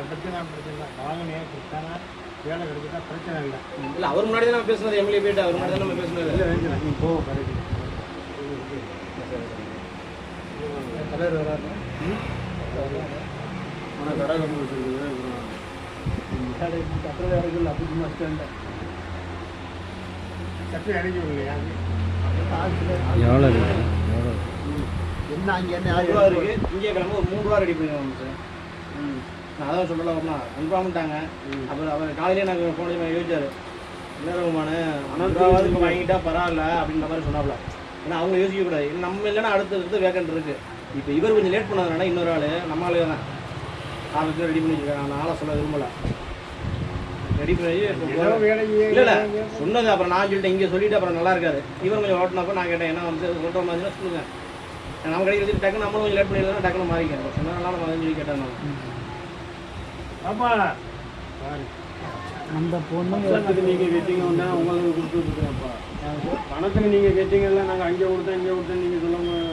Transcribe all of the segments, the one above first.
அதை பற்றி நான் பிரச்சனை இல்லை. வாங்கினே கொடுத்தானா வேலை கிடைக்கிட்டா பிரச்சனை இல்லை. இல்ல அவர் முன்னாடி தான் நம்ம பேசுனது எம்எல்ஏ போயிட்டு அவர் முன்னாடி தான் நம்ம பேசுனது. இல்லை வேண்டியது நீ போ கடைக்கு தலைவர் வராது ஆனால் கடை கொண்டு வச்சுருக்குது கட்டுறது இறங்கல அப்படி சும்மா ஸ்டாண்ட கட்டு இறங்கி எவ்வளோ என்ன அங்கே என்ன? அஞ்சு ரூபா இருக்கு. இங்கே கிளம்ப ஒரு மூணு ரூபா ரெடி பண்ணிடுவாங்க சார். நான் அதான் சொல்லலாம்னா கன்ஃபார்ம்ட்டாங்க அப்புறம் அவர் காலையிலே நாங்கள் ஃபோன் பண்ணி யோசிச்சாரு என்ன ரகுமான இப்போ வாங்கிட்டா பரவாயில்ல அப்படின்ற மாதிரி சொன்னாப்ல. ஏன்னா அவங்க யோசிக்க கூடாது. இல்லை நம்ம இல்லைன்னா அடுத்த அடுத்து வேக்கண்ட் இருக்கு. இப்போ இவர் கொஞ்சம் லேட் பண்ணதுனால இன்னொரு ஆள் நம்ம ஆளு தான். ஆளுக்கு ரெடி பண்ணி வச்சிருக்காங்க. நான் ஆளை சொல்ல விரும்பல. ரெடி பண்ணி இல்ல இல்ல. சொன்னது அப்புறம் நான் சொல்லிட்டேன் இங்க சொல்லிட்டு அப்புறம் நல்லா இருக்காது இவன் கொஞ்சம் ஓட்டினப்போ நான் கேட்டேன் என்ன வந்து சொல்ற மாதிரி சொல்லுங்க. நம்ம கடைக்கு டக்குனு நம்மளும் கொஞ்சம் லேட் பண்ணிடலாம் டக்குனு மாறிக்கிறேன் சொன்னதுனால நம்ம சொல்லி கேட்டேன் நான். அந்த பொண்ணு நீங்கள் கேட்டீங்கன்னா உங்களுக்கு கொடுத்துருக்குறேன்ப்பா பணத்துக்கு நீங்கள் கேட்டீங்கல்ல நாங்கள் அங்கே கொடுத்தேன் இங்கே கொடுத்தேன் நீங்கள் சொல்லாமல்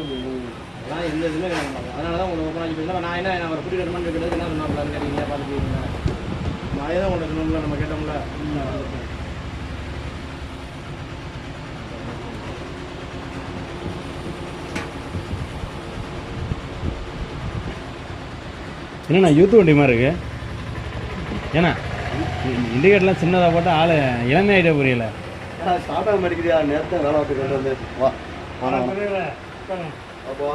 அதெல்லாம் எந்த இதுவுமே கிடையாது. அதனால தான் உங்களுக்கு நான் என்ன நான் அவர் கூட்டிட்டு வரணும்னு கேட்டது என்ன சொன்னாப்ல? கேட்டீங்க பார்த்து போயிருந்தேன் நான் தான் உங்களுக்கு சொன்னோம்ல நம்ம கேட்டோம்ல. என்னண்ணா யூத் வண்டி மாதிரி இருக்கு? ஏண்ணா இண்டிகேட்டர்லாம் சின்னதாக போட்டு ஆள் இளமை ஆகிட்டே புரியல. ஸ்டார்ட் ஆக மாட்டேங்குதியா நேரத்தை வேலை பார்த்து கொண்டு வந்து. வா அப்போ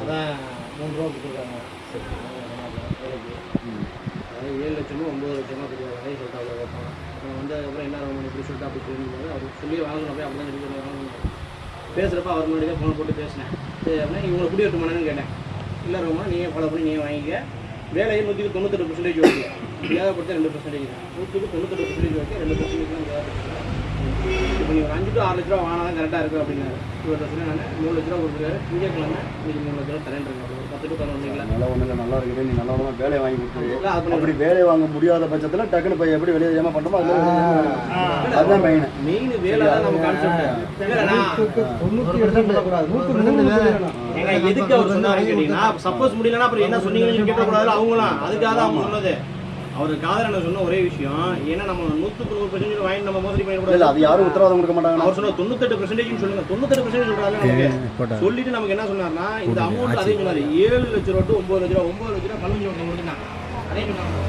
அதான் மூணு ரூபா கொடுத்துருக்காங்க. ஏழு லட்சமோ ஒம்பது லட்சமோ கொடுக்குறாங்க சொல்லிட்டு அவ்வளோ வைப்பான் அவன் வந்து அதுக்கப்புறம் என்ன ஆகும் இப்படி சொல்லிட்டு அப்படி சொல்லும்போது அவர் சொல்லி வாங்கணும் போய் அப்படி தான் சொல்லி வாங்கணும் பேசுகிறப்ப அவர் முன்னாடி தான் ஃபோன் போட்டு பேசினேன். சரி அப்படின்னா இவங்களை குடி வரட்டுமானு கேட்டேன். இல்லை ரொம்ப நீங்கள் ஃபாலோ பண்ணி நீங்கள் வாங்கிக்க. வேலையை நூற்றுக்கு தொண்ணூத்தெட்டு பர்சன்டேஜ் ஓகே தேவைப்படுத்த ரெண்டு பர்சன்டேஜ் தான் நூற்றுக்கு தொண்ணூத்தெட்டு பர்சன்டேஜ் ஓகே ரெண்டு பர்சன்டேஜ் தான் தேவைப்படுது இப்போ நீங்கள் ஒரு அஞ்சு டு ஆறு லட்ச ரூபா வாங்கினா தான் கரெக்டாக இருக்கும் அப்படின்னாரு. இவர்கிட்ட சொல்லி நான் மூணு லட்ச ரூபா கொடுத்துருக்காரு. திங்கக்கிழமை இன்னைக்கு மூணு லட்ச ரூபா தரேன் ஒரு பத்து டு பதினொன்றுங்களா நல்லா ஒன்றும் நல்லா இருக்குது. நீ நல்லா ஒன்றா வேலையை வாங்கி கொடுத்துரு இல்லை அது அப்படி வேலையை வாங்க முடியாத பட்சத்தில் டக்குன்னு போய் எப்படி வெளியே ஜாம பண்ணுறோமோ அது அதுதான் மெயின் மெயின் வேலை தான் நம்ம கான்செப்ட் ஏங்க எதுக்கு அவர் சொன்னாரு கேட்டீங்கன்னா சப்போஸ் முடியலன்னா அப்புறம் என்ன சொன்னீங்கன்னு கேட்கக்கூடாது அவங்களாம். அதுக்காக தான் அவங்க சொன்னது. அவர் காதலனை சொன்ன ஒரே விஷயம் ஏன்னா நம்ம நூற்றுக்கு நூறு பர்சன்டேஜ் வாங்கி நம்ம மோசடி இல்லை பண்ணிடக்கூடாது அது யாரும் உத்தரவாதம் கொடுக்க மாட்டாங்க அவர் சொன்ன தொண்ணூத்தெட்டு பர்சன்டேஜ் சொல்லுங்க. தொண்ணூத்தெட்டு பர்சன்டேஜ் சொல்றாங்க சொல்லிட்டு நமக்கு என்ன சொன்னார்னா இந்த அமௌண்ட் அதே சொன்னாரு ஏழு லட்ச ரூபா டு ஒன்பது லட்ச ரூபா ஒன்பது லட்ச ரூபா பதினஞ்சு அதே சொன்னாங்க